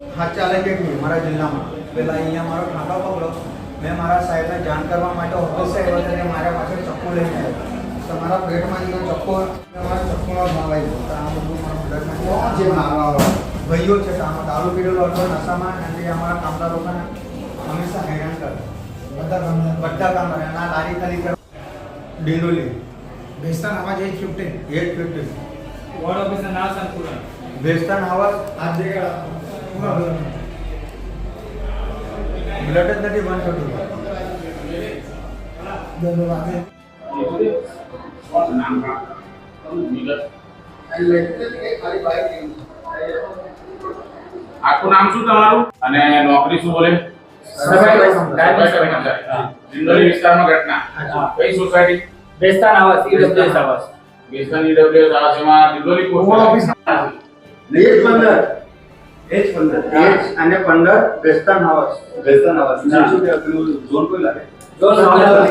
હા ચાલે નહીં? મારા જિલ્લામાં. પહેલાં અહીંયા મારો ખાતા પકડો. મેં મારા સાહેબને જાણ કરવા માટે ઓફિસે આવ્યો ત્યારે મારા પાસે ચપ્પુ લઈને આવ્યો. તો મારા પેટમાં જે ચપ્પુ મારા ચપ્પુનો ભાવ આવ્યો તો આ બધું મારા બ્લડમાં જે મારવા ભાઈઓ છે. તો આમાં દારૂ પીડેલો હતો નશામાં. અને અમારા કામદાર લોકોને હંમેશા હેરાન કરે. બધા કામદાર બધા કામદાર અને આ લારી ખાલી કર. ડિંડોલી બેસ્તાન આવાજ at fifteen at fifty ward officer ના હાથ દેખાડા પૂરા બધા બ્લડ જ નથી વન થતું આખું નામ શું તમારું? અને નોકરી શું બોલે? દિંડોલી વિસ્તારમાં ઘટના. કઈ સોસાયટી? બેસ્તાન આવાસ ઈડબ્લ્યુએસ આવાસ. બેસન ઈડબ્લ્યુએસ આવાસમાં હોમ ઓફિસ. એજ પંદર એજ પંદર એજ અને પંદર વેસ્ટર્ન હાઉસ વેસ્ટર્ન હાઉસ શું કે પેલું ઝોન કોઈ લાગે જો સાંભળો.